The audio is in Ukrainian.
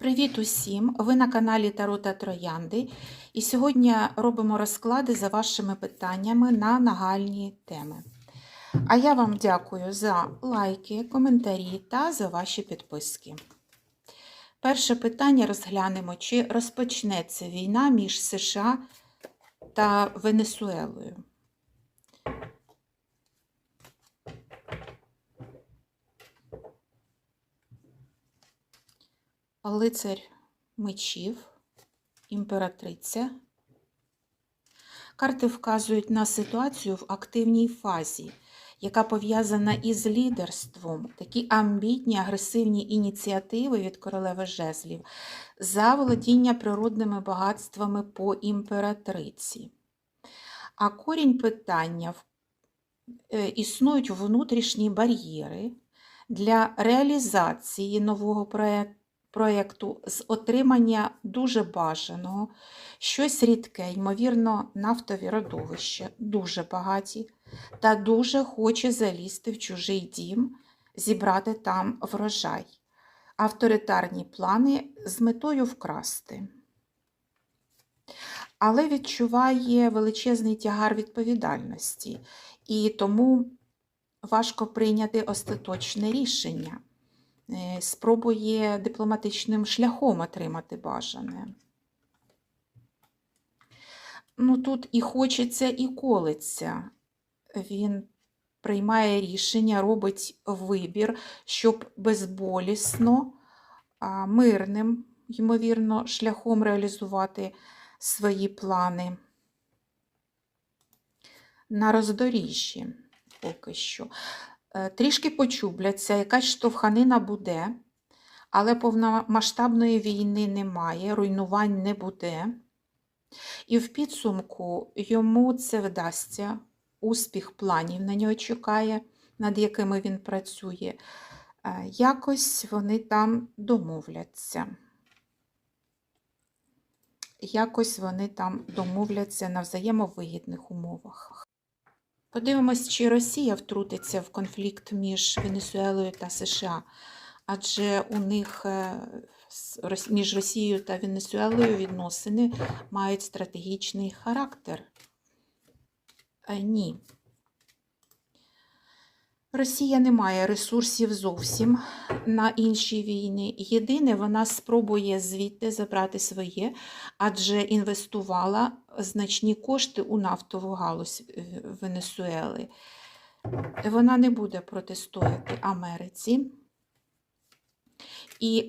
Привіт усім! Ви на каналі Таро та Троянди. І сьогодні робимо розклади за вашими питаннями на нагальні теми. А я вам дякую за лайки, коментарі та за ваші підписки. Перше питання розглянемо, чи розпочнеться війна між США та Венесуелою. Лицар мечів, імператриця. Карти вказують на ситуацію в активній фазі, яка пов'язана із лідерством, такі амбітні, агресивні ініціативи від королеви жезлів, за володіння природними багатствами по імператриці. А корінь питання е, існують внутрішні бар'єри для реалізації нового проєкту проєкту з отримання дуже бажаного, щось рідке, ймовірно, нафтові родовища, дуже багаті, та дуже хоче залізти в чужий дім, зібрати там врожай, авторитарні плани з метою вкрасти. Але відчуває величезний тягар відповідальності, і тому важко прийняти остаточне рішення спробує дипломатичним шляхом отримати бажане. Ну, тут і хочеться, і колиться. Він приймає рішення, робить вибір, щоб безболісно, мирним, ймовірно, шляхом реалізувати свої плани. На роздоріжжі поки що. Е, трішки почубляться, якась штовханина буде, але повномасштабної війни немає, руйнувань не буде. І в підсумку йому це вдасться, успіх планів на нього чекає, над якими він працює. Е, якось вони там домовляться. Якось вони там домовляться на взаємовигідних умовах. Подивимось, чи Росія втрутиться в конфлікт між Венесуелою та США, адже у них е, між Росією та Венесуелою відносини мають стратегічний характер. Е, ні. Росія не має ресурсів зовсім на інші війни. Єдине, вона спробує звідти забрати своє, адже інвестувала значні кошти у нафтову галузь Венесуели. Вона не буде протистояти Америці. І